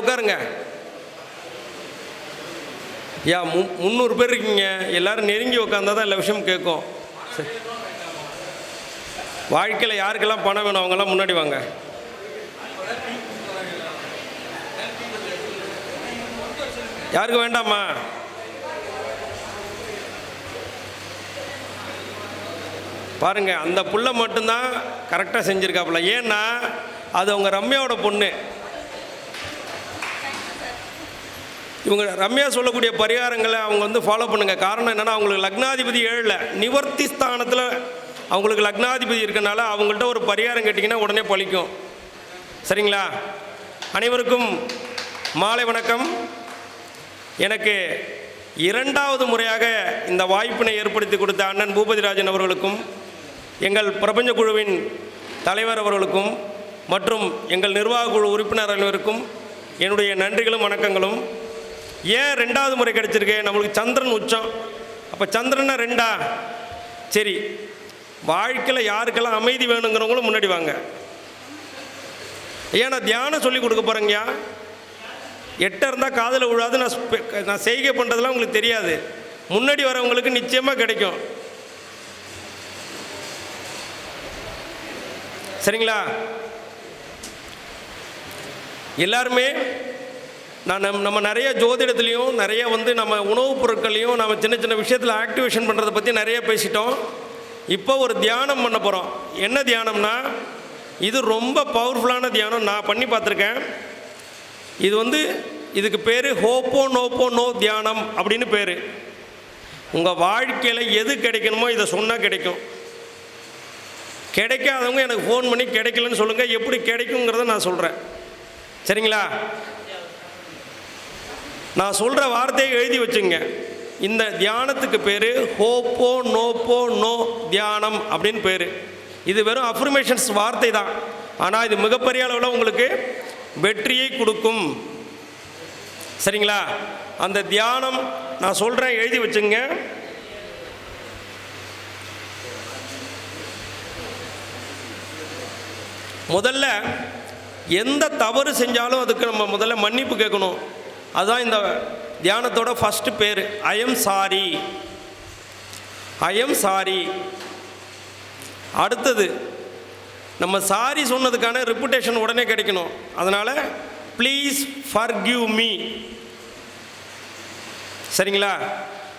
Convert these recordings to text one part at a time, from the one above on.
உட்காருங்க. யா மு முந்நூறு பேர் இருக்கீங்க. எல்லாரும் நெருங்கி உட்காந்தா தான் எல்லா விஷயம் கேட்கும். சரி. வாழ்க்கையில் யாருக்கெல்லாம் பணம் வேணும் அவங்கெல்லாம் முன்னாடி வாங்க. யாருக்கு வேண்டாமா? பாருங்க அந்த புள்ள மட்டும்தான் கரெக்டாக செஞ்சுருக்காப்புல. ஏன்னா அது அவங்க ரம்யாவோட பொண்ணு. இவங்க ரம்யா சொல்லக்கூடிய பரிகாரங்களை அவங்க வந்து ஃபாலோ பண்ணுங்க. காரணம் என்னென்னா அவங்களுக்கு லக்னாதிபதி ஏழில். நிவர்த்தி ஸ்தானத்தில் அவங்களுக்கு லக்னாதிபதி இருக்கனால அவங்கள்ட்ட ஒரு பரிகாரம் கேட்டிங்கன்னா உடனே பழிக்கும். சரிங்களா? அனைவருக்கும் மாலை வணக்கம். எனக்கு இரண்டாவது முறையாக இந்த வாய்ப்பினை ஏற்படுத்தி கொடுத்த அண்ணன் பூபதிராஜன் அவர்களுக்கும் எங்கள் பிரபஞ்ச குழுவின் தலைவர் அவர்களுக்கும் மற்றும் எங்கள் நிர்வாக குழு உறுப்பினர் அனைவருக்கும் என்னுடைய நன்றிகளும் வணக்கங்களும். ஏன் ரெண்டாவது முறை கிடச்சிருக்கு? நம்மளுக்கு சந்திரன் உச்சம். அப்போ சந்திரனா ரெண்டா? சரி. வாழ்க்கையில் யாருக்கெல்லாம் அமைதி வேணுங்கிறவங்களும் முன்னாடி வாங்க. ஏன்னா தியானம் சொல்லி கொடுக்க போகிறேங்கய்யா எட்ட இருந்தால் காதில் விழாது. நான் நான் செய்கை பண்ணுறதுலாம் உங்களுக்கு தெரியாது. முன்னாடி வரவங்களுக்கு நிச்சயமாக கிடைக்கும். சரிங்களா? எல்லாருமே நான் நம் நம்ம நிறைய ஜோதிடத்துலேயும் நிறைய வந்து நம்ம உணவுப் பொருட்களையும் நம்ம சின்ன சின்ன விஷயத்தில் ஆக்டிவேஷன் பண்ணுறதை பற்றி நிறைய பேசிட்டோம். இப்போ ஒரு தியானம் பண்ண போகிறோம் என்ன தியானம்னா இது ரொம்ப பவர்ஃபுல்லான தியானம் நான் பண்ணி பார்த்துருக்கேன். இது வந்து இதுக்கு பேர் ஹோப்போ நோப்போ நோ தியானம் அப்படின்னு பேர். உங்கள் வாழ்க்கையில் எது கிடைக்கணுமோ இதை சொன்னால் கிடைக்கும். கிடைக்காதவங்க எனக்கு ஃபோன் பண்ணி கிடைக்கலன்னு சொல்லுங்கள் எப்படி கிடைக்குங்கிறத நான் சொல்கிறேன் சரிங்களா? நான் சொல்கிற வார்த்தையை எழுதி வச்சுங்க. இந்த தியானத்துக்கு பேர் ஹோப்போ நோப்போ நோ தியானம் அப்படின்னு பேர். இது வெறும் அஃபர்மேஷன்ஸ் வார்த்தை தான் ஆனால் இது மிகப்பெரிய அளவில் உங்களுக்கு வெற்றியை கொடுக்கும். சரிங்களா? அந்த தியானம் நான் சொல்கிறேன் எழுதி வச்சுங்க. முதல்ல எந்த தவறு செஞ்சாலும் அதுக்கு நம்ம முதல்ல மன்னிப்பு கேட்கணும். அதுதான் இந்த தியானத்தோட ஃபஸ்ட்டு பேர். ஐஎம் சாரி ஐஎம் சாரி அடுத்தது நம்ம சாரி சொன்னதுக்கான ரெப்புடேஷன் உடனே கிடைக்கணும். அதனால் ப்ளீஸ் ஃபர்கியூ மீ சரிங்களா?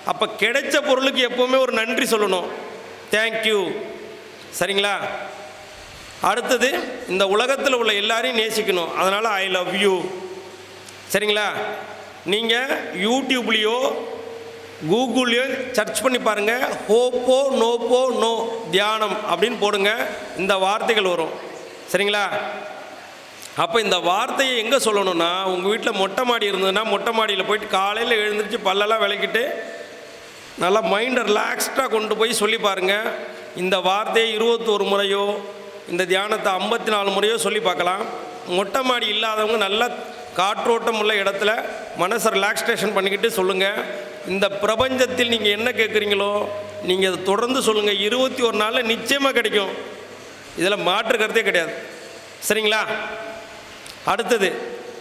அப்போ கிடைச்ச பொருளுக்கு எப்போவுமே ஒரு நன்றி சொல்லணும். தேங்க்யூ சரிங்களா? அடுத்தது இந்த உலகத்தில் உள்ள எல்லாரையும் நேசிக்கணும். அதனால் ஐ லவ் யூ சரிங்களா? நீங்கள் யூடியூப்லேயோ கூகுள்லேயோ சர்ச் பண்ணி பாருங்கள் ஹோப்போ நோப்போ நோ தியானம் அப்படின்னு போடுங்க. இந்த வார்த்தைகள் வரும். சரிங்களா? அப்போ இந்த வார்த்தையை எங்கே சொல்லணும்னா உங்கள் வீட்டில் மொட்டை மாடி இருந்ததுன்னா மொட்டை மாடியில் போயிட்டு காலையில் எழுந்திரிச்சு பல்லெல்லாம் விளக்கிட்டு நல்லா மைண்டை ரிலாக்ஸ்டாக கொண்டு போய் சொல்லி பாருங்கள் இந்த வார்த்தையை இருபத்தோரு முறையோ இந்த தியானத்தை ஐம்பத்தி நாலு முறையோ சொல்லி பார்க்கலாம். மொட்டை மாடி இல்லாதவங்க நல்லா காற்றோட்டம் உள்ள இடத்துல மனசை ரிலாக்ஸ்டேஷன் பண்ணிக்கிட்டு சொல்லுங்கள் இந்த பிரபஞ்சத்தில் நீங்கள் என்ன கேட்குறீங்களோ நீங்கள் அதை தொடர்ந்து சொல்லுங்கள் இருபத்தி ஒரு நாளில் நிச்சயமாக கிடைக்கும். இதில் மாற்று கருத்தே கிடையாது. சரிங்களா? அடுத்தது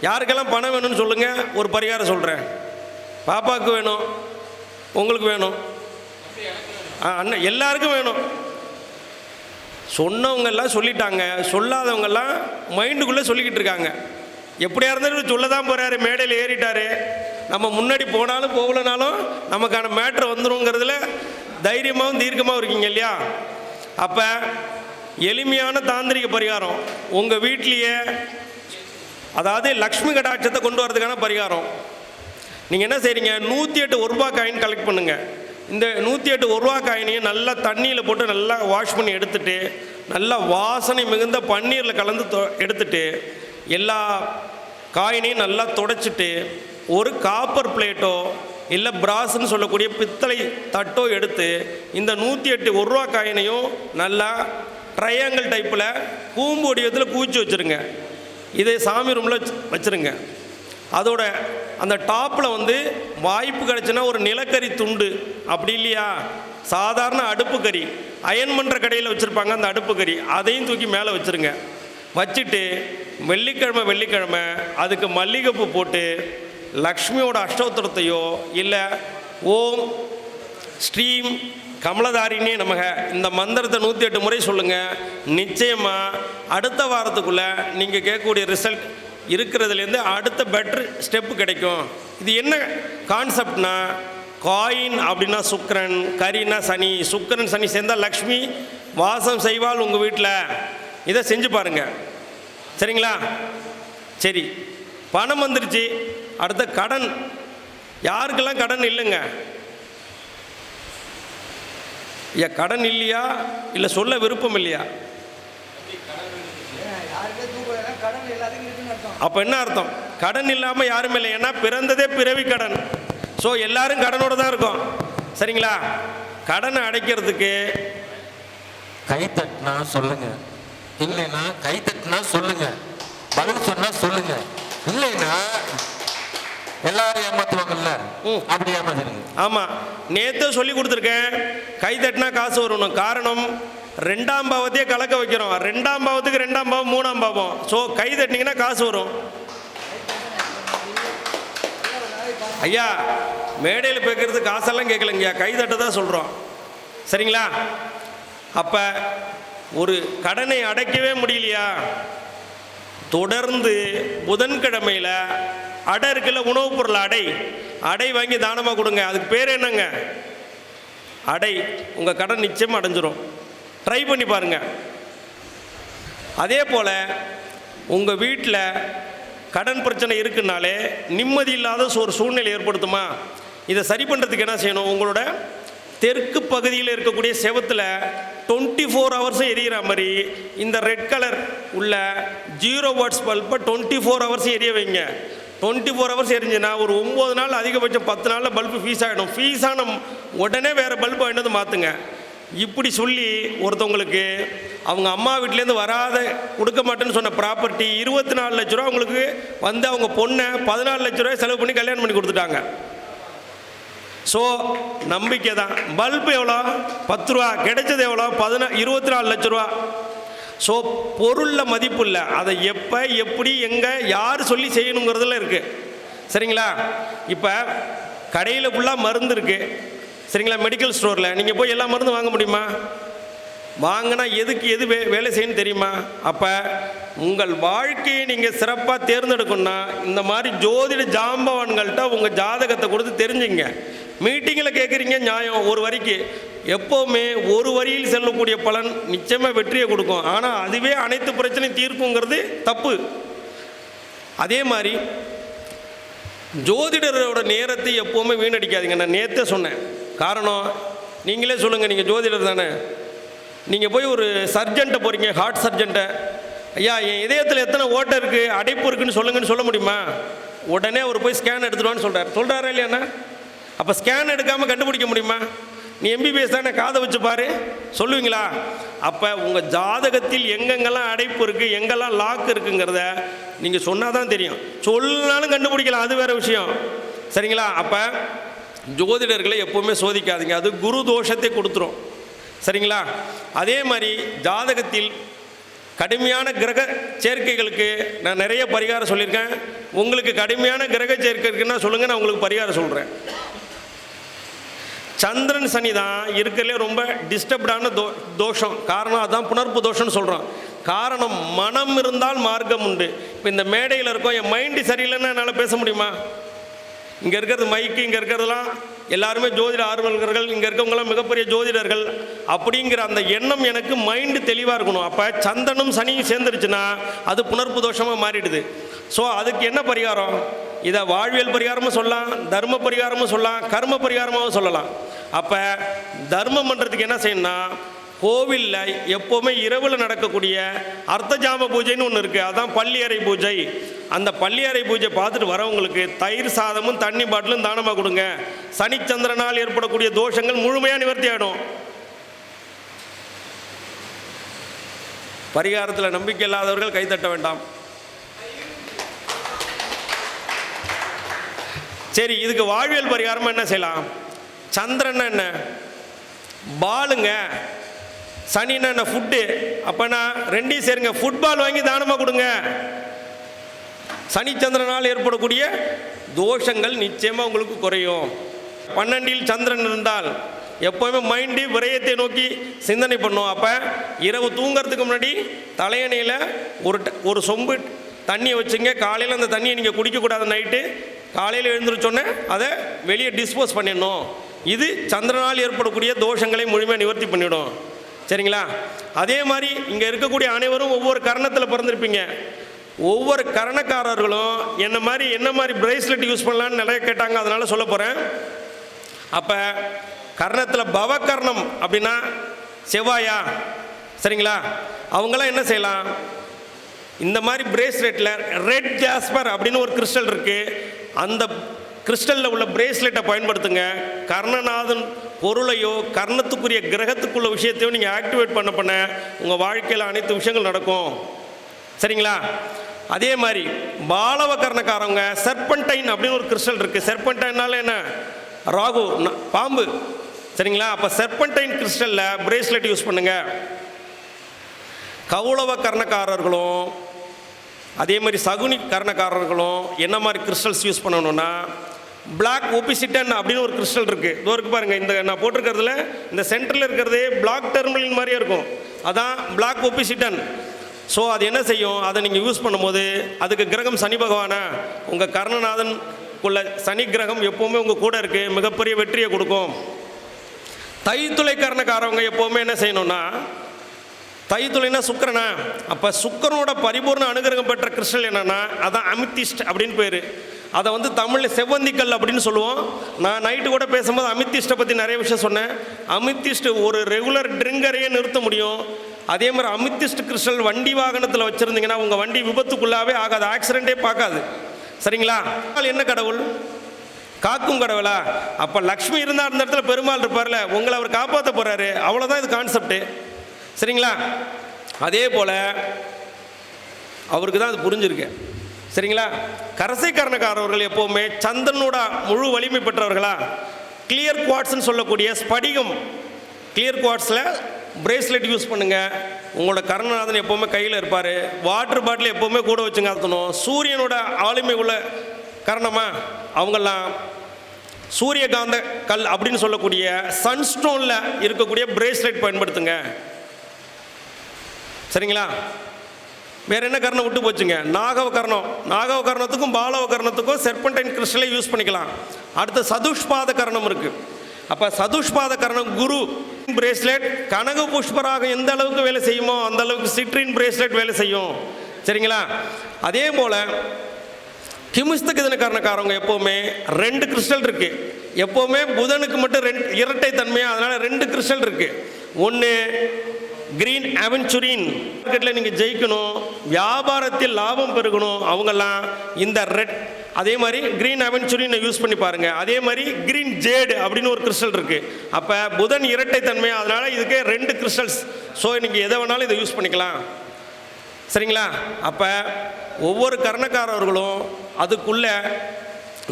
யாருக்கெல்லாம் பணம் வேணும்னு சொல்லுங்கள் ஒரு பரிகாரம் சொல்கிறேன் பாப்பாவுக்கு வேணும் உங்களுக்கு வேணும். ஆ அண்ணன் எல்லாருக்கும் வேணும். சொன்னவங்க எல்லாம் சொல்லிட்டாங்க. சொல்லாதவங்கெல்லாம் மைண்டுக்குள்ளே சொல்லிக்கிட்டு இருக்காங்க. எப்படியா இருந்தாலும் சொல்ல தான் போகிறாரு மேடையில் ஏறிட்டாரு. நம்ம முன்னாடி போனாலும் போகலனாலும் நமக்கான மேட்ரு வந்துடுங்கிறதுல தைரியமாகவும் தீர்க்கமாகவும் இருக்கீங்க இல்லையா? அப்போ எளிமையான தாந்திரிக பரிகாரம். உங்கள் வீட்லேயே அதாவது லக்ஷ்மி கடாட்சத்தை கொண்டு வரதுக்கான பரிகாரம். நீங்கள் என்ன செய்கிறீங்க நூற்றி எட்டு ஒரு ரூபா காயின் கலெக்ட் பண்ணுங்கள் இந்த நூற்றி எட்டு ஒரு ரூபா காயினையும் நல்லா தண்ணியில் போட்டு நல்லா வாஷ் பண்ணி எடுத்துகிட்டு நல்லா வாசனை மிகுந்த பன்னீரில் கலந்து தொ- எடுத்துட்டு எல்லா காயினையும் நல்லா தொடச்சிட்டு ஒரு காப்பர் பிளேட்டோ இல்லை பிராஸ்ன்னு சொல்லக்கூடிய பித்தளை தட்டோ எடுத்து இந்த நூற்றி எட்டு ஒரு ரூபா காயினையும் நல்லா ட்ரையாங்கிள் டைப்பில் கூம்பு வடிவத்தில் குவிச்சு வச்சுருங்க. இதை சாமி ரூமில் வச்சுருங்க. அதோட அந்த டாப்பில் வந்து வாய்ப்பு கிடைச்சுன்னா ஒரு நிலக்கரி துண்டு. அப்படி இல்லையா? சாதாரண அடுப்பு கறி. அயன் பண்ணுற கடையில் வச்சுருப்பாங்க அந்த அடுப்பு கறி. அதையும் தூக்கி மேலே வச்சுருங்க. வச்சுட்டு வெள்ளிக்கிழமை வெள்ளிக்கிழமை அதுக்கு மல்லிகைப்பூ போட்டு லக்ஷ்மியோட அஷ்டோத்திரத்தையோ இல்லை ஓம் ஸ்ரீம் கமலதாரினே நமக இந்த மந்திரத்தை நூற்றி எட்டு முறை சொல்லுங்கள் நிச்சயமாக அடுத்த வாரத்துக்குள்ளே நீங்கள் கேட்கக்கூடிய ரிசல்ட் இருக்கிறதுலேருந்து அடுத்த பெட்ரு ஸ்டெப்பு கிடைக்கும். இது என்ன கான்செப்ட்னா காயின் அப்படின்னா சுக்கரன் கரினா சனி. சுக்கரன் சனி சேர்ந்தால் லக்ஷ்மி வாசம் செய்வாள் உங்கள் வீட்டில் இதை செஞ்சு பாருங்கள் சரிங்களா? சரி பணம் வந்துருச்சு. அடுத்த கடன். யாருக்கெல்லாம் கடன் இல்லைங்க? ஐயா கடன் இல்லையா? இல்லை சொல்ல விருப்பம் இல்லையா? கடன் அப்போ என்ன அர்த்தம்? கடன் இல்லாமல் யாரும் இல்லை. ஏன்னா பிறந்ததே பிறவி கடன். ஸோ எல்லாரும் கடனோட தான் இருக்கும். சரிங்களா? கடனை அடைக்கிறதுக்கு கை தட்டினா சொல்லுங்க. இல்லைன்னா கை தட்டினா சொல்லுங்க. பதில் சொன்னா சொல்லுங்க. இல்லைன்னா எல்லாரும் ஏமாத்துவாங்கல்ல. அப்படி ஏமாத்திருங்க ஆமாம் நேற்று சொல்லி கொடுத்துருக்கேன். கை தட்டினா காசு வரணும். காரணம் ரெண்டாம் பாவத்தையே கலக்க வைக்கிறோம். ரெண்டாம் பாவத்துக்கு ரெண்டாம் பாவம் மூணாம் பாவம். ஸோ கை தட்டினீங்கன்னா காசு வரும். ஐயா மேடையில் பேக்கிறது காசெல்லாம் கேட்கலங்கய்யா. கை தட்ட தான் சொல்கிறோம் சரிங்களா? அப்போ ஒரு கடனை அடைக்கவே முடியலையா? தொடர்ந்து புதன்கிழமையில் அடை இருக்குல்ல உணவுப் பொருள் அடை. அடை வாங்கி தானமாக கொடுங்க. அதுக்கு பேர் என்னங்க? அடை. உங்கள் கடன் நிச்சயம் அடைஞ்சிரும். ட்ரை பண்ணி பாருங்க. அதே போல் உங்கள் வீட்டில் கடன் பிரச்சனை இருக்குன்னாலே நிம்மதி இல்லாத ஒரு சூழ்நிலை ஏற்படுத்துமா? இதை சரி பண்ணுறதுக்கு என்ன செய்யணும்? உங்களோட தெற்கு பகுதியில் இருக்கக்கூடிய செவத்தில் டுவெண்ட்டி ஃபோர் ஹவர்ஸும் எரியிற மாதிரி இந்த ரெட் கலர் உள்ள ஜீரோ வாட்ஸ் பல்பை டுவெண்ட்டி ஃபோர் ஹவர்ஸும் எரிய வைங்க. டுவெண்ட்டி ஃபோர் ஹவர்ஸ் எரிஞ்சுன்னா ஒரு ஒம்பது நாள் அதிகபட்சம் பத்து நாளில் பல்பு ஃபீஸ் ஆகிடும் ஃபீஸ் ஆன உடனே வேறு பல்பு வேண்டது வந்து மாற்றுங்க இப்படி சொல்லி ஒருத்தவங்களுக்கு அவங்க அம்மா வீட்டிலேருந்து வராத கொடுக்க மாட்டேன்னு சொன்ன ப்ராப்பர்ட்டி இருபத்தி நாலு லட்ச ரூபா அவங்களுக்கு வந்து அவங்க பொண்ணை பதினாலு லட்ச ரூபாய் செலவு பண்ணி கல்யாணம் பண்ணி கொடுத்துட்டாங்க. ஸோ நம்பிக்கை தான். பல்பு எவ்வளோ? பத்து ரூபா. கிடைச்சது எவ்வளோ? பதினா இருபத்தி நாலு லட்ச ரூபா. ஸோ பொருளில் மதிப்பு இல்லை. அதை எப்போ எப்படி எங்கே யார் சொல்லி செய்யணுங்கிறதுல இருக்குது சரிங்களா? இப்போ கடையில் ஃபுல்லாக மருந்து இருக்குது சரிங்களா? மெடிக்கல் ஸ்டோரில் நீங்கள் போய் எல்லா மருந்தும் வாங்க முடியுமா? வாங்கினா எதுக்கு எது வே வேலை செய்யணும் தெரியுமா? அப்போ உங்கள் வாழ்க்கையை நீங்கள் சிறப்பாக தேர்ந்தெடுக்கணும்னா இந்த மாதிரி ஜோதிட ஜாம்பவான்கள்கிட்ட உங்கள் ஜாதகத்தை கொடுத்து தெரிஞ்சுங்க. மீட்டிங்கில் கேட்குறீங்க நியாயம். ஒரு வரிக்கு. எப்போவுமே ஒரு வரியில் செல்லக்கூடிய பலன் நிச்சயமாக வெற்றியை கொடுக்கும். ஆனால் அதுவே அனைத்து பிரச்சனையும் தீர்க்குங்கிறது தப்பு. அதே மாதிரி ஜோதிடரோட நேரத்தை எப்போவுமே வீணடிக்காதீங்க. நான் நேற்றே சொன்னேன். காரணம் நீங்களே சொல்லுங்கள் நீங்கள் ஜோதிடர் தானே. நீங்கள் போய் ஒரு சர்ஜன்ட்டை போகிறீங்க ஹார்ட் சர்ஜன்ட்டை ஐயா என் இதயத்தில் எத்தனை ஓட்டை இருக்குது அடைப்பு இருக்குன்னு சொல்லுங்கன்னு சொல்ல முடியுமா? உடனே அவர் போய் ஸ்கேன் எடுத்துடுவான்னு சொல்கிறார் சொல்கிறாரா இல்லையாண்ணா அப்போ ஸ்கேன் எடுக்காமல் கண்டுபிடிக்க முடியுமா? நீ எம்பிபிஎஸ் தானே காதை வச்சு பாரு. சொல்லுவீங்களா? அப்போ உங்கள் ஜாதகத்தில் எங்கெங்கெல்லாம் அடைப்பு இருக்குது எங்கெல்லாம் லாக் இருக்குங்கிறத நீங்கள் சொன்னால் தான் தெரியும். சொன்னாலும் கண்டுபிடிக்கலாம் அது வேறு விஷயம். சரிங்களா? அப்போ ஜோதிடர்களை எப்போவுமே சோதிக்காதீங்க. அது குரு தோஷத்தை கொடுத்துரும். சரிங்களா? அதே மாதிரி ஜாதகத்தில் கடுமையான கிரக சேர்க்கைகளுக்கு நான் நிறைய பரிகாரம் சொல்லியிருக்கேன். உங்களுக்கு கடுமையான கிரக சேர்க்கை இருக்குன்னா சொல்லுங்கள் நான் உங்களுக்கு பரிகாரம் சொல்கிறேன் சந்திரன் சனி தான் இருக்கிறதுலே ரொம்ப டிஸ்டர்ப்டான தோ தோஷம். காரணம் அதுதான் புணர்ப்பு தோஷம்னு சொல்கிறோம் காரணம் மனம் இருந்தால் மார்க்கம் உண்டு. இப்போ இந்த மேடையில் இருக்கோம் என் மைண்டு சரியில்லைன்னா என்னால் பேச முடியுமா? இங்கே இருக்கிறது மைக்கு இங்கே இருக்கிறதுலாம் எல்லாருமே ஜோதிட ஆர்வலர்கள் இங்கே இருக்கவங்களாம் மிகப்பெரிய ஜோதிடர்கள். அப்படிங்கிற அந்த எண்ணம் எனக்கு மைண்டு தெளிவாக இருக்கணும். அப்போ சந்தனும் சனியும் சேர்ந்துருச்சுன்னா அது புணர்ப்பு தோஷமாக மாறிடுது. ஸோ அதுக்கு என்ன பரிகாரம்? இதை வாழ்வியல் பரிகாரமும் சொல்லலாம் தர்ம பரிகாரமும் சொல்லலாம் கர்ம பரிகாரமாகவும் சொல்லலாம். அப்போ தர்மம் பண்ணுறதுக்கு என்ன செய்யணும்னா கோவிலில் எப்போவுமே இரவில் நடக்கக்கூடிய அர்த்த ஜாம பூஜைன்னு ஒன்று இருக்குது அதான் பள்ளியறை பூஜை. அந்த பள்ளியறை பூஜை பார்த்துட்டு வரவங்களுக்கு தயிர் சாதமும் தண்ணி பாட்டிலும் தானமாக கொடுங்க. சனிச்சந்திரனால் ஏற்படக்கூடிய தோஷங்கள் முழுமையாக நிவர்த்தி ஆகிடும் பரிகாரத்தில் நம்பிக்கை இல்லாதவர்கள் கைத்தட்ட வேண்டாம். சரி இதுக்கு வாழ்வியல் பரிகாரமாக என்ன செய்யலாம்? சந்திரன் என்ன? பாலுங்க. சனின்னா என்ன? ஃபுட்டு அப்போனா ரெண்டையும் சேருங்க. ஃபுட்பால் வாங்கி தானமாக கொடுங்க. சனிச்சந்திரனால் ஏற்படக்கூடிய தோஷங்கள் நிச்சயமாக உங்களுக்கு குறையும். பன்னெண்டில் சந்திரன் இருந்தால் எப்போவுமே மைண்டு விரயத்தை நோக்கி சிந்தனை பண்ணும். அப்போ இரவு தூங்குறதுக்கு முன்னாடி தலையணையில் ஒரு ட- ஒரு சொம்பு தண்ணியை வச்சுங்க. காலையில் அந்த தண்ணியை நீங்கள் குடிக்கக்கூடாது நைட்டு. காலையில் எழுந்திரிச்சோன்னே அதை வெளியே டிஸ்போஸ் பண்ணிடணும். இது சந்திரனால் ஏற்படக்கூடிய தோஷங்களை முழுமையாக நிவர்த்தி பண்ணிவிடும் சரிங்களா? அதே மாதிரி இங்கே இருக்கக்கூடிய அனைவரும் ஒவ்வொரு கரணத்தில் பிறந்திருப்பீங்க. ஒவ்வொரு கரணக்காரர்களும் என்ன மாதிரி என்ன மாதிரி பிரேஸ்லெட் யூஸ் பண்ணலான்னு நிறைய கேட்டாங்க அதனால் சொல்ல போகிறேன் அப்போ கர்ணத்தில் பவகர்ணம் அப்படின்னா செவ்வாயா? சரிங்களா? அவங்களாம் என்ன செய்யலாம்? இந்த மாதிரி பிரேஸ்லெட்டில் ரெட் ஜாஸ்பர் அப்படின்னு ஒரு கிறிஸ்டல் இருக்குது அந்த கிறிஸ்டலில் உள்ள பிரேஸ்லெட்டை பயன்படுத்துங்க. கர்ணநாதன் பொருளையோ கர்ணத்துக்குரிய கிரகத்துக்குள்ள விஷயத்தையோ நீங்கள் ஆக்டிவேட் பண்ண பண்ண உங்கள் வாழ்க்கையில் அனைத்து விஷயங்கள் நடக்கும். சரிங்களா? அதே மாதிரி பாலவ கர்ணக்காரவங்க செர்பன்டைன் அப்படின்னு ஒரு கிறிஸ்டல் இருக்குது செர்பன்டைனால என்ன? ராகு பாம்பு. சரிங்களா? அப்போ செர்பன்டைன் கிறிஸ்டலில் பிரேஸ்லெட் யூஸ் பண்ணுங்கள் கௌளவ கர்ணக்காரர்களும் அதே மாதிரி சகுனி கர்ணக்காரர்களும் என்ன மாதிரி கிறிஸ்டல்ஸ் யூஸ் பண்ணணும்னா பிளாக் ஒபிசிட்டன் அப்படின்னு ஒரு கிறிஸ்டல் இருக்குது இதோ இருக்கு பாருங்கள் இந்த நான் போட்டிருக்கிறதுல இந்த சென்டரில் இருக்கிறதே பிளாக் டெர்மினல் மாதிரியே இருக்கும். அதான் பிளாக் ஒபிசிட்டன் ஸோ அது என்ன செய்யும்? அதை நீங்கள் யூஸ் பண்ணும்போது அதுக்கு கிரகம் சனி பகவானா உங்கள் கர்ணநாதன் உள்ள சனி கிரகம் எப்போவுமே உங்கள் கூட இருக்குது மிகப்பெரிய வெற்றியை கொடுக்கும். தைத்துளை கரணக்காரவங்க எப்போவுமே என்ன செய்யணும்னா தைத்துளைனா சுக்கரனா? அப்போ சுக்கரனோட பரிபூர்ண அனுகிரகம் பெற்ற கிருஷ்ணன் என்னன்னா அதான் அமித்திஸ்ட் அப்படின்னு பேர். அதை வந்து தமிழில் செவ்வந்திக்கல் அப்படின்னு சொல்லுவோம். நான் நைட்டு கூட பேசும்போது அமித்திஸ்ட்டை பற்றி நிறைய விஷயம் சொன்னேன். அமித்திஸ்ட் ஒரு ரெகுலர் ட்ரிங்கரையே நிறுத்த முடியும். அதே மாதிரி அமித்திஸ்ட் கிறிஸ்டல் வண்டி வாகனத்தில் வச்சுருந்தீங்கன்னா உங்கள் வண்டி விபத்துக்குள்ளாவே ஆகாது. ஆக்சிடென்ட்டே பார்க்காது. சரிங்களா? என்ன கடவுள்? காக்கும் கடவுளா? அப்போ லக்ஷ்மி இருந்தால் அந்த இடத்துல பெருமாள் இருப்பார்ல உங்களை அவர் காப்பாற்ற போகிறாரு அவ்வளோதான் இது கான்செப்ட்டு சரிங்களா? அதே போல் அவருக்கு தான் அது புரிஞ்சிருக்கு. சரிங்களா? கரசைக்கரணக்காரர்கள் எப்போவுமே சந்திரனோட முழு வலிமை பெற்றவர்களா? கிளியர் குவாட்ஸ்னு சொல்லக்கூடிய ஸ்படிகம். கிளியர் குவாட்ஸில் பிரேஸ்லெட் யூஸ் பண்ணுங்கள் உங்களோட கருணநாதன் எப்போவுமே கையில் இருப்பார். வாட்டர் பாட்டில் எப்போவுமே கூட வச்சுங்க அர்த்தணும் சூரியனோட ஆளுமை உள்ள காரணமாக அவங்கெல்லாம் சூரியகாந்த கல் அப்படின்னு சொல்லக்கூடிய சன்ஸ்டோனில் இருக்கக்கூடிய பிரேஸ்லெட் பயன்படுத்துங்க. சரிங்களா? வேற என்ன கர்ணம் விட்டு போச்சுங்க? நாகவ கர்ணம் நாகவ கர்ணத்துக்கும் பாலவ கர்ணத்துக்கும் செர்பன்டைன் கிறிஸ்டலே யூஸ் பண்ணிக்கலாம். அடுத்து சதுஷ்பாத கர்ணம் இருக்கு. அப்போ சதுஷ்பாத கர்ணம் குரு பிரேஸ்லெட் கனக புஷ்பராக எந்த அளவுக்கு வேலை செய்யுமோ அந்த அளவுக்கு சிட்ரின் பிரேஸ்லெட் வேலை செய்யும். சரிங்களா? அதே போல் கிமிஸ்தகதன காரணக்காரவங்க எப்போவுமே ரெண்டு கிறிஸ்டல் இருக்கு. எப்போவுமே புதனுக்கு மட்டும் ரெண்டு இரட்டை தன்மையாக அதனால ரெண்டு கிறிஸ்டல் இருக்கு. ஒன்று கிரீன் அவென்ச்சுரின் மார்க்கெட்டில் நீங்கள் ஜெயிக்கணும் வியாபாரத்தில் லாபம் பெருகணும் அவங்கெல்லாம் இந்த ரெட் அதே மாதிரி கிரீன் அவென்ச்சுரினை யூஸ் பண்ணி பாருங்கள் அதே மாதிரி கிரீன் ஜேடு அப்படின்னு ஒரு கிறிஸ்டல் இருக்குது அப்போ புதன் இரட்டை தன்மை அதனால் இதுக்கு ரெண்டு கிறிஸ்டல்ஸ் ஸோ நீங்கள் எதை வேணாலும் இதை யூஸ் பண்ணிக்கலாம். சரிங்களா? அப்போ ஒவ்வொரு கர்ணக்காரர்களும் அதுக்குள்ளே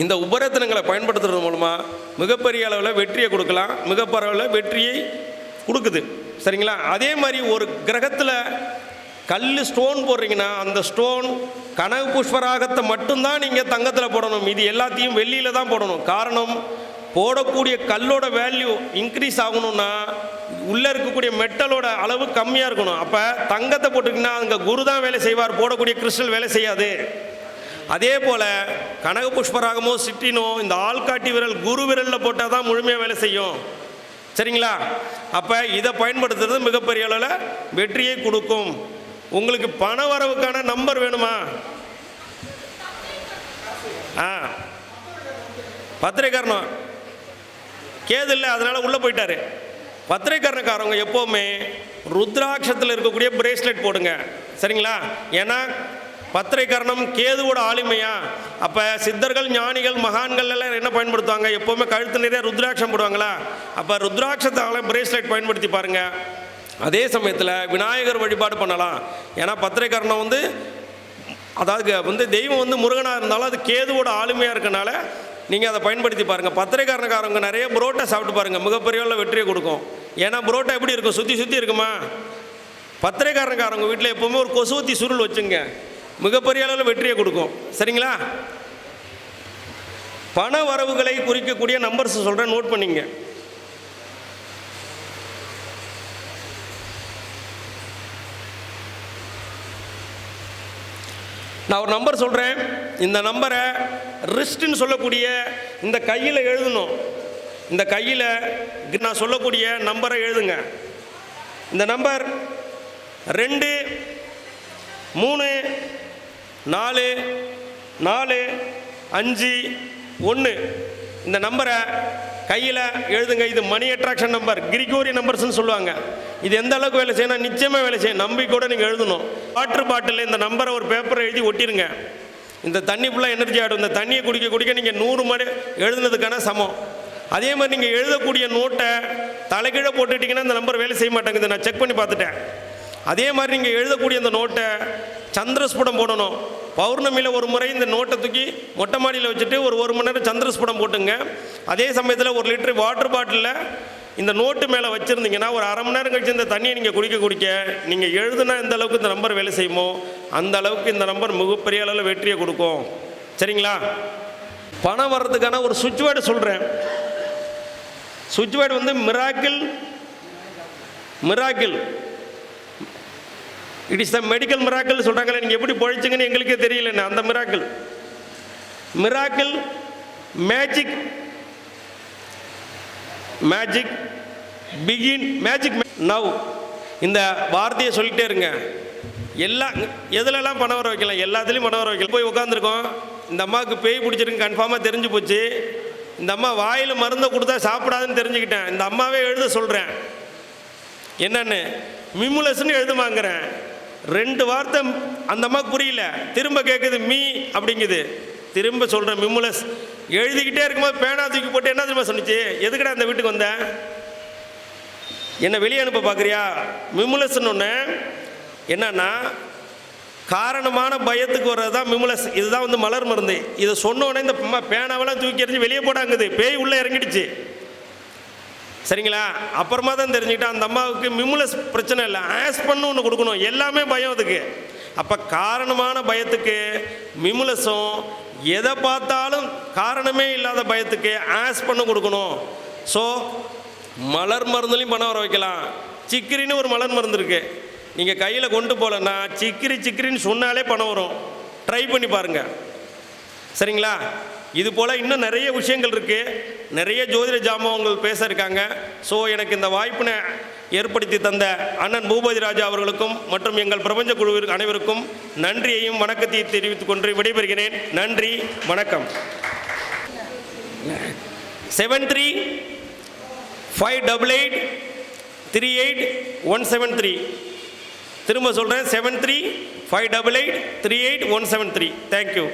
இந்த உபரத்தினங்களை பயன்படுத்துறது மூலமாக மிகப்பெரிய அளவில் வெற்றியை கொடுக்கலாம். மிகப்பெரிய அளவில் வெற்றியை கொடுக்குது. சரிங்களா? அதே மாதிரி ஒரு கிரகத்தில் கல் ஸ்டோன் போடுறீங்கன்னா அந்த ஸ்டோன் கனவு புஷ்பராகத்தை மட்டும்தான் நீங்கள் தங்கத்தில் போடணும். இது எல்லாத்தையும் வெள்ளியில் தான் போடணும். காரணம் போடக்கூடிய கல்லோட வேல்யூ இன்க்ரீஸ் ஆகணும்னா உள்ளே இருக்கக்கூடிய மெட்டலோட அளவு கம்மியாக இருக்கணும். அப்போ தங்கத்தை போட்டுக்கிங்கன்னா அங்கே குரு தான் வேலை செய்வார். போடக்கூடிய கிறிஸ்டல் வேலை செய்யாது. அதே போல் கனக புஷ்பராகமோ சிட்டினோ இந்த ஆள்காட்டி விரல் குரு விரலில் போட்டால் தான் முழுமையாக வேலை செய்யும். சரிங்களா? அப்போ இதை பயன்படுத்துறது மிகப்பெரிய அளவில் வெற்றியை கொடுக்கும். உங்களுக்கு பண வரவுக்கான நம்பர் வேணுமா? ஆ. பத்திரிகாரணம் கேது இல்லை அதனால் உள்ளே போயிட்டார். பத்திரிகரணக்காரவங்க எப்போவுமே ருத்ராட்சத்தில் இருக்கக்கூடிய பிரேஸ்லெட் போடுங்க. சரிங்களா? ஏன்னா பத்திரைக்கரணம் கேதுவோட ஆளுமையா? அப்போ சித்தர்கள் ஞானிகள் மகான்கள் எல்லாம் என்ன பயன்படுத்துவாங்க? எப்போவுமே கழுத்து நிறைய ருத்ராட்சம் போடுவாங்களா? அப்போ ருத்ராட்சத்தால பிரேஸ்லெட் பயன்படுத்தி பாருங்க. அதே சமயத்தில் விநாயகர் வழிபாடு பண்ணலாம். ஏன்னா பத்திரைக்கரணம் வந்து அதாவது வந்து தெய்வம் வந்து முருகனாக இருந்தாலும் அது கேதுவோட ஆளுமையாக இருக்கனால நீங்கள் அதை பயன்படுத்தி பாருங்கள் பத்திரைக்காரனக்காரங்க நிறைய புரோட்டா சாப்பிட்டு பாருங்கள் மிகப்பெரிய அளவில் வெற்றியை கொடுக்கும். ஏன்னா புரோட்டா எப்படி இருக்கும்? சுற்றி சுற்றி இருக்குமா? பத்திரைக்காரனக்காரங்க வீட்டில் எப்போவுமே ஒரு கொசுவத்தி சுருள் வச்சுங்க. மிகப்பெரிய அளவில் வெற்றியை கொடுக்கும். சரிங்களா? பண வரவுகளை குறிக்கக்கூடிய நம்பர்ஸ் சொல்கிறேன் நோட் பண்ணிங்க. நான் ஒரு நம்பர் சொல்கிறேன் இந்த நம்பரை ரிஸ்ட்னு சொல்லக்கூடிய இந்த கையில் எழுதணும். இந்த கையில் நான் சொல்லக்கூடிய நம்பரை எழுதுங்க. இந்த நம்பர் ரெண்டு மூணு நாலு நாலு அஞ்சு ஒன்று இந்த நம்பரை கையில் எழுதுங்க. இது மணி அட்ராக்ஷன் நம்பர் கிரிகோரி நம்பர்ஸ்னு சொல்லுவாங்க. இது எந்த அளவுக்கு வேலை செய்யணும் நிச்சயமாக வேலை செய்யும் நம்பிக்கையோட நீங்கள் எழுதணும். வாட்டர் பாட்டிலில் இந்த நம்பரை ஒரு பேப்பரை எழுதி ஒட்டிருங்க. இந்த தண்ணி ஃபுல்லாக எனர்ஜி ஆகிடும் இந்த தண்ணியை குடிக்க குடிக்க நீங்கள் நூறு மணி எழுதுனதுக்கான சமம். அதே மாதிரி நீங்கள் எழுதக்கூடிய நோட்டை தலைகீழே போட்டுட்டிங்கன்னா இந்த நம்பர் வேலை செய்ய மாட்டேங்குது. நான் செக் பண்ணி பார்த்துட்டேன். அதே மாதிரி நீங்கள் எழுதக்கூடிய அந்த நோட்டை சந்திரஸ்புடம் போடணும். பௌர்ணமியில் ஒரு முறை இந்த நோட்டை தூக்கி மொட்டை மாடியில் வச்சுட்டு ஒரு ஒரு மணி நேரம் சந்திரஸ்புடம் போட்டுங்க. அதே சமயத்தில் ஒரு லிட்டர் வாட்டர் பாட்டிலில் இந்த நோட்டு மேலே வச்சுருந்தீங்கன்னா ஒரு அரை மணி நேரம் கழிச்சு இந்த தண்ணியை நீங்கள் குடிக்க குடிக்க நீங்கள் எழுதுனா எந்த அளவுக்கு இந்த நம்பர் வேலை செய்யுமோ அந்த அளவுக்கு இந்த நம்பர் மிகப்பெரிய அளவில் வெற்றியை கொடுக்கும். சரிங்களா? பணம் வர்றதுக்கான ஒரு சுவிட்ச் வேர்டு சொல்கிறேன் சுவிட்ச் வேர்டு வந்து miracle miracle. It is the medical miracle சொல்கிறாங்களே நீங்கள் எப்படி பொழைச்சிங்கன்னு எங்களுக்கே தெரியலண்ணே அந்த miracle miracle magic magic begin magic now இந்த வார்த்தையை சொல்லிட்டே இருங்க. எல்லா எதுலலாம் பணம் வர வைக்கலாம் எல்லாத்துலேயும் பணம் வர வைக்கலாம். போய் உட்காந்துருக்கோம் இந்த அம்மாவுக்கு பேய் பிடிச்சிருக்கு கன்ஃபார்மாக தெரிஞ்சு போச்சு. இந்த அம்மா வாயில் மருந்தை கொடுத்தா சாப்பிடாதுன்னு தெரிஞ்சுக்கிட்டேன். இந்த அம்மாவே எழுத சொல்கிறேன் என்னன்னு எழுத எழுதுமாங்கிறேன் ரெண்டு வார்த்தை அந்த புரியல. திரும்ப கேட்குது மீ அப்படிங்குது. திரும்ப சொல்கிறேன் மிம்முலஸ் எழுதிக்கிட்டே இருக்கும்போது பேனா தூக்கி போட்டு என்ன திரும்ப சொன்னிச்சு? எதுக்குடா இந்த வீட்டுக்கு வந்தேன் என்னை வெளியே அனுப்ப பார்க்குறியா மிமுலஸ்ன்னு ஒன்று என்னன்னா காரணமான பயத்துக்கு வர்றது தான் மிமுலஸ் இதுதான் வந்து மலர் மருந்து. இதை சொன்ன உடனே இந்த பேனாவெல்லாம் தூக்கி எறிஞ்சு வெளியே போடாங்குது. பேய் உள்ளே இறங்கிடுச்சு. சரிங்களா? அப்புறமா தான் தெரிஞ்சுக்கிட்டேன் அந்த அம்மாவுக்கு மிமுலஸ் பிரச்சனை இல்லை. ஆஸ்பன்னு ஒன்று கொடுக்கணும். எல்லாமே பயம் அதுக்கு. அப்போ காரணமான பயத்துக்கு மிமுலஸும் எதை பார்த்தாலும் காரணமே இல்லாத பயத்துக்கு ஆஸ்பன்னு கொடுக்கணும். ஸோ மலர் மருந்துலையும் பணம் வர வைக்கலாம். சிக்கிரின்னு ஒரு மலர் மருந்து இருக்குது நீங்கள் கையில் கொண்டு போகலன்னா சிக்கிரி சிக்கிரின்னு சொன்னாலே பணம் வரும். ட்ரை பண்ணி பாருங்கள் சரிங்களா? இது போல் இன்னும் நிறைய விஷயங்கள் இருக்குது நிறைய ஜோதிட ஜாமவங்கள் பேச இருக்காங்க. ஸோ எனக்கு இந்த வாய்ப்பினை ஏற்படுத்தி தந்த அண்ணன் பூபதி ராஜா அவர்களுக்கும் மற்றும் எங்கள் பிரபஞ்ச குழுவிற்கு அனைவருக்கும் நன்றியையும் வணக்கத்தையும் தெரிவித்துக் கொண்டு விடைபெறுகிறேன். நன்றி வணக்கம். Seven three five double eight three eight one seven three திரும்ப சொல்கிறேன் seven three five double eight three eight one seven three thank you